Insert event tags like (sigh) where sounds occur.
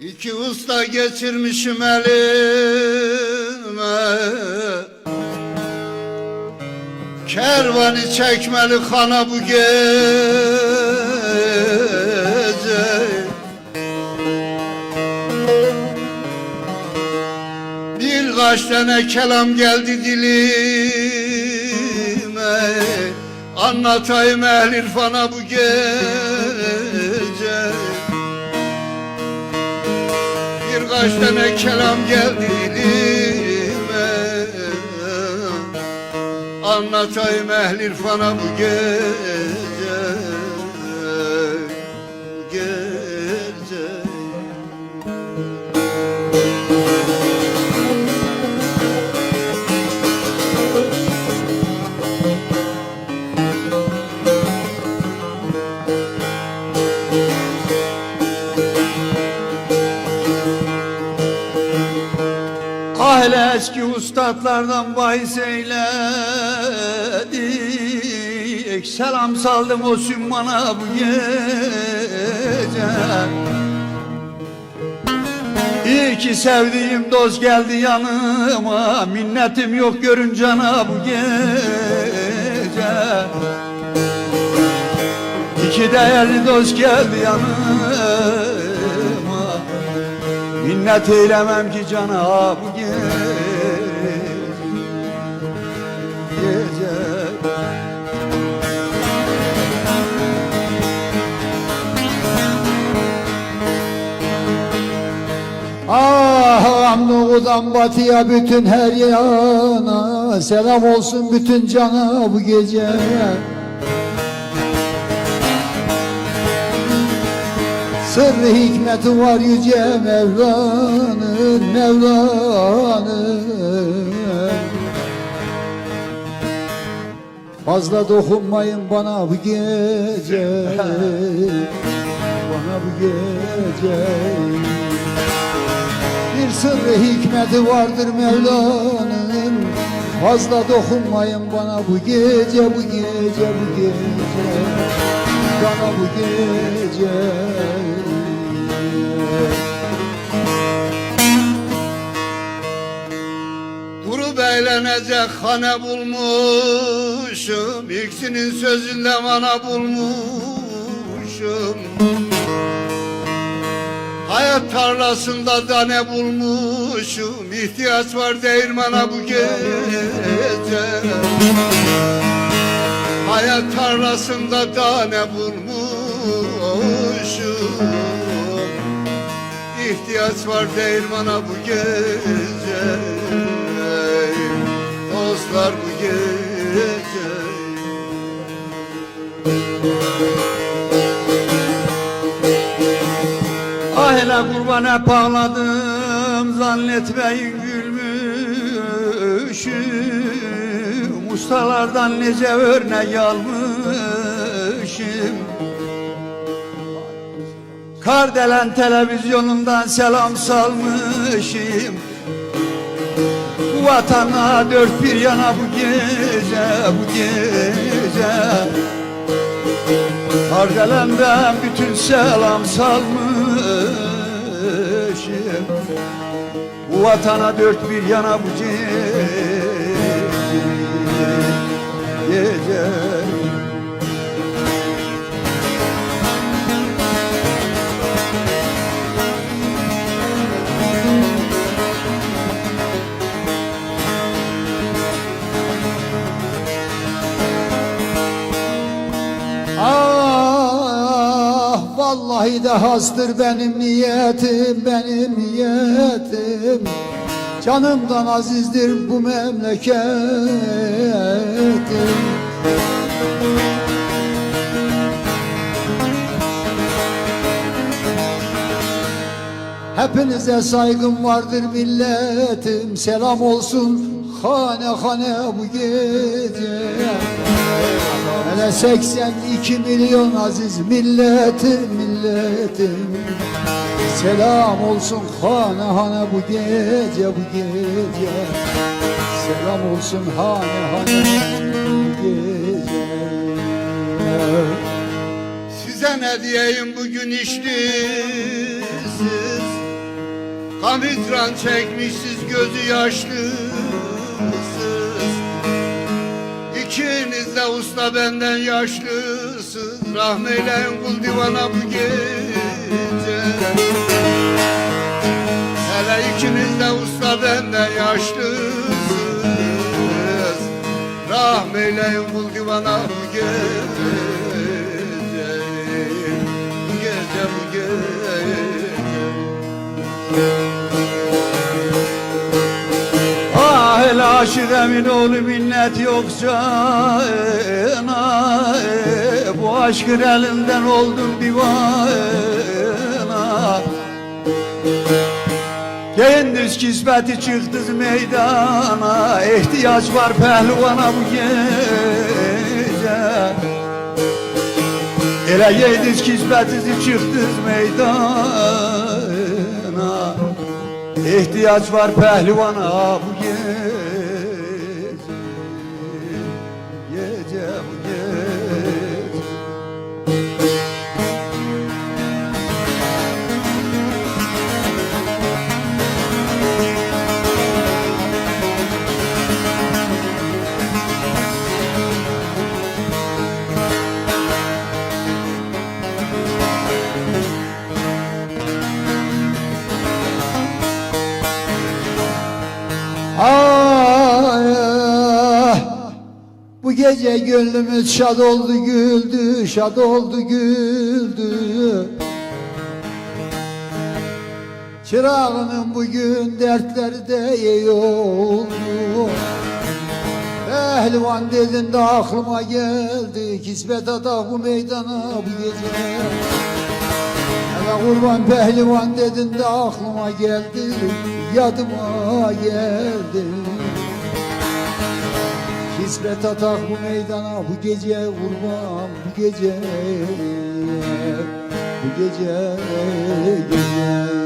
İki usta geçirmişim elime. Kervanı çekmeli kana bu gece. Birkaç tane kelam geldi dilime. Anlatayım ehl irfana bu gece Birkaç tane kelam geldi dilime. Anlatayım ehl irfana bu gece eski ustadlardan bahis eyledik Selam saldım o sümmana bu gece. İyi ki sevdiğim dost geldi yanıma. Minnetim yok görünce ana bu gece. İki değerli dost geldi yanıma. Minnet eylemem ki cana bu Gece Doğudan batıya bütün her yana. Selam olsun bütün cana bu gece. Sırrı hikmeti var yüce Mevla'nın Mevla'nın. Fazla dokunmayın bana bu gece. (laughs) Bana bu gece sırrı hikmeti vardır Mevla'nın Fazla dokunmayın bana bu gece bu gece bu gece. Bana bu gece. Durup eğlenecek hane bulmuşum. İkisinin sözünde bana bulmuşum Hayat tarlasında da ne bulmuşum. İhtiyaç var değirmana bu gece. Hayat tarlasında da ne bulmuşum. İhtiyaç var değirmana bu gece. Dostlar bu gece hele kurban hep ağladım Zannetmeyin gülmüşüm. Ustalardan nice örnek almışım. Kardelen televizyonundan selam salmışım. Bu vatana dört bir yana bu gece bu gece. Kardelen'den bütün selam salmışım. Bu vatana dört bir yana bu gece vallahi de hastır benim niyetim benim niyetim. Canımdan azizdir bu memleketim. Hepinize saygım vardır milletim. Selam olsun hane hane bu gece Hele 82 milyon aziz milletim milletim Selam olsun hane hane bu gece bu gece. Selam olsun hane hane bu gece. Size ne diyeyim bugün içti siz Gam hicran çekmişsiz gözü yaşlısız İkiniz de usta benden yaşlısız Rahmeyleyin kul divana bu gece. Hele ikiniz de usta benden yaşlısınız Rahmeyleyin kul divana bu gece. Bu gece bu gece aşık emin oğlu minnet yoksa Bu aşkın elinden oldum divana. Gündüz kismeti çıktız meydana ihtiyaç var pehlivana bu gece. Ele yediz kismetinizi çıktız meydana İhtiyaç var pehlivana gece gönlümüz şad oldu güldü, şad oldu güldü. Çırağının bugün dertleri de iyi oldu. Pehlivan dedin de aklıma geldi, kismet atak bu meydana bu gece. Hele kurban pehlivan dedin de aklıma geldi Yadıma geldi Kismet atak bu meydana bu gece kurban bu gece Bu gece gece